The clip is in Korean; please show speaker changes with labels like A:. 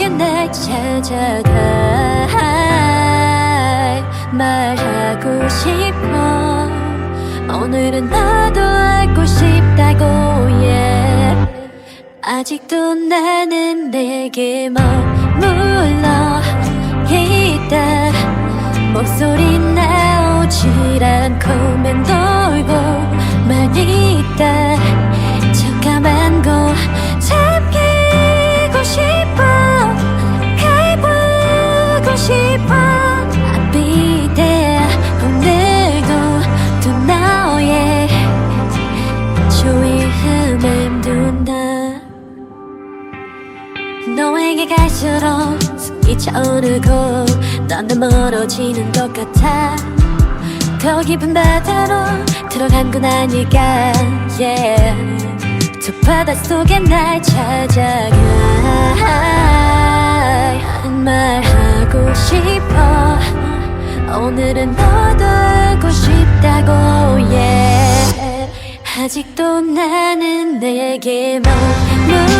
A: 속에 날 찾아가 말하고 싶어. 오늘은 너도 알고 싶다고 yeah. 아직도 나는 내게 머물러 있다. 목소리 나오질 않고 맴돌고만 있다 there 오늘도 또 너의 주위에 맴돈다 너에게 갈수록 숨이 차오르고 넌더 멀어지는 것 같아 더 깊은 바다로 들어간 건 아닐까 yeah. 저 바닷속에 날 찾아가 오늘은 너도 알고 싶다고 yeah. 아직도 나는 내게 머물